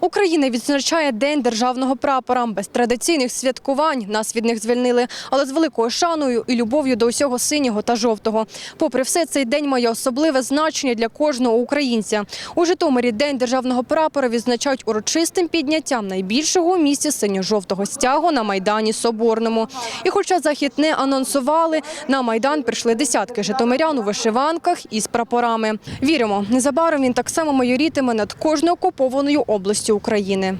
Україна відзначає День державного прапора. Без традиційних святкувань нас від них звільнили, але з великою шаною і любов'ю до усього синього та жовтого. Попри все, цей день має особливе значення для кожного українця. У Житомирі День державного прапора відзначають урочистим підняттям найбільшого у місті синьо-жовтого стягу на Майдані Соборному. І хоча захід не анонсували, на Майдан прийшли десятки житомирян у вишиванках із прапорами. Віримо, незабаром він так само майорітиме над кожною окупованою областю України.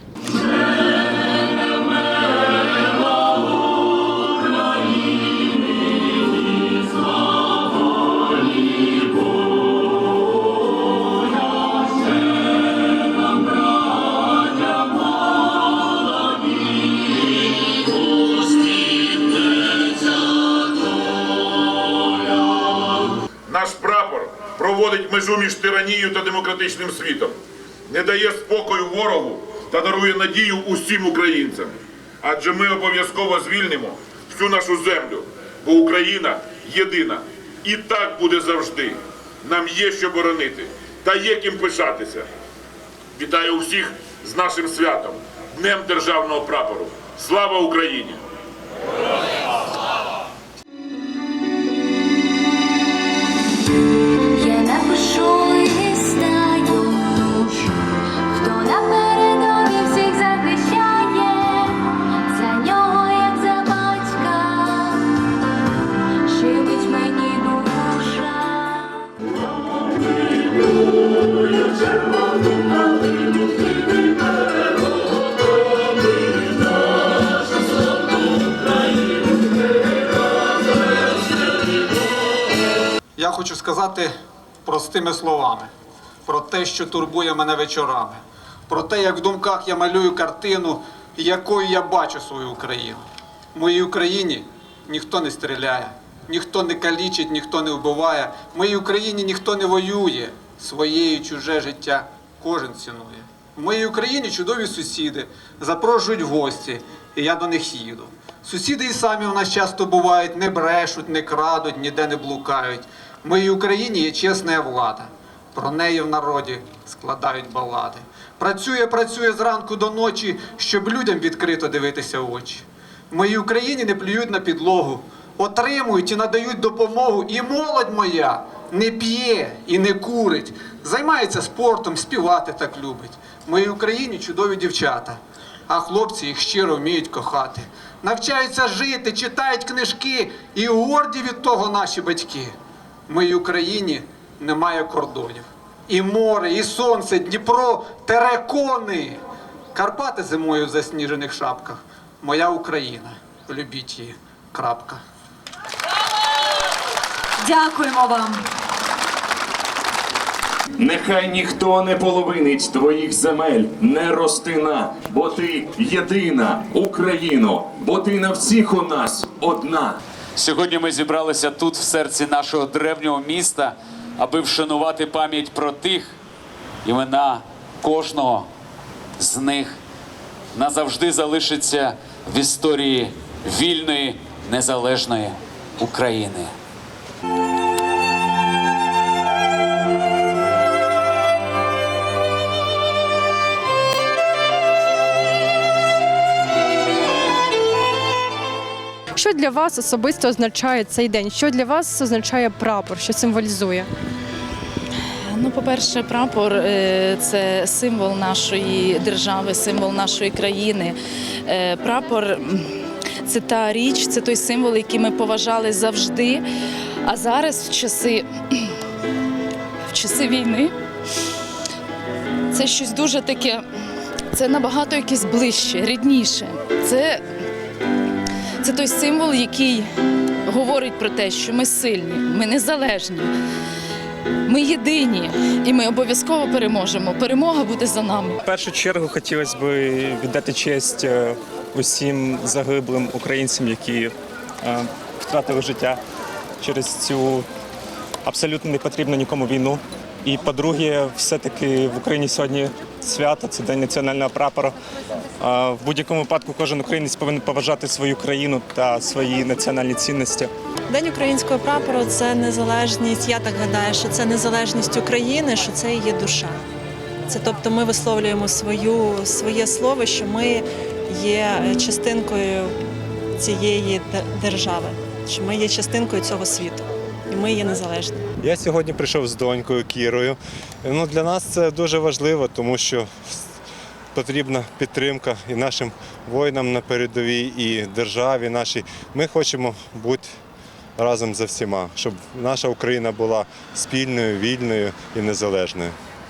Наш прапор проводить межу між тиранією та демократичним світом, не дає спокою ворогу та дарує надію усім українцям. Адже ми обов'язково звільнимо всю нашу землю, бо Україна єдина. І так буде завжди. Нам є що боронити та є ким пишатися. Вітаю усіх з нашим святом, Днем Державного прапору. Слава Україні! Я хочу сказати простими словами про те, що турбує мене вечорами, про те, як в думках я малюю картину, якою я бачу свою Україну. В моїй Україні ніхто не стріляє, ніхто не калічить, ніхто не вбиває. В моїй Україні ніхто не воює. Своє і чуже життя кожен цінує. В моїй Україні чудові сусіди запрошують гості, і я до них їду. Сусіди і самі у нас часто бувають, не брешуть, не крадуть, ніде не блукають. В моїй Україні є чесна влада. Про неї в народі складають балади. Працює, працює зранку до ночі, щоб людям відкрито дивитися в очі. В моїй Україні не плюють на підлогу, отримують і надають допомогу. І молодь моя не п'є і не курить, займається спортом, співати так любить. В моїй Україні чудові дівчата, а хлопці їх щиро вміють кохати. Навчаються жити, читають книжки і горді від того наші батьки. Моїй Україні немає кордонів. І море, і сонце, Дніпро, терекони. Карпати зимою в засніжених шапках. Моя Україна. Любіть її. Крапка. Дякуємо вам. Нехай ніхто не половинить твоїх земель, не ростина, бо ти єдина Україно, бо ти на всіх у нас одна. Сьогодні ми зібралися тут, в серці нашого древнього міста, аби вшанувати пам'ять про тих імена кожного з них назавжди залишиться в історії вільної незалежної України. Що для вас особисто означає цей день? Що для вас означає прапор? Що символізує? Ну, по-перше, прапор е, це символ нашої держави, символ нашої країни. Е, Прапор це та річ, це той символ, який ми поважали завжди. А зараз, в часи, в часи війни, це щось дуже таке, це набагато якесь ближче, рідніше. Це, це той символ, який говорить про те, що ми сильні, ми незалежні. Ми єдині, і ми обов'язково переможемо. Перемога буде за нами. В першу чергу хотілося б віддати честь е, усім загиблим українцям, які е, втратили життя через цю абсолютно не потрібну нікому війну. І по-друге, все-таки в Україні сьогодні свято, це день національного прапора. В будь-якому випадку кожен українець повинен поважати свою країну та свої національні цінності. День українського прапору це незалежність. Я так гадаю, що це незалежність України, що це її душа. Це тобто ми висловлюємо свою, своє слово, що ми є частинкою цієї держави, що ми є частинкою цього світу, і ми є незалежні. Я сьогодні прийшов з донькою Кірою. Ну, для нас це дуже важливо, тому що потрібна підтримка і нашим воїнам на передовій, і державі нашій. Ми хочемо бути разом за всіма, щоб наша Україна була спільною, вільною і незалежною.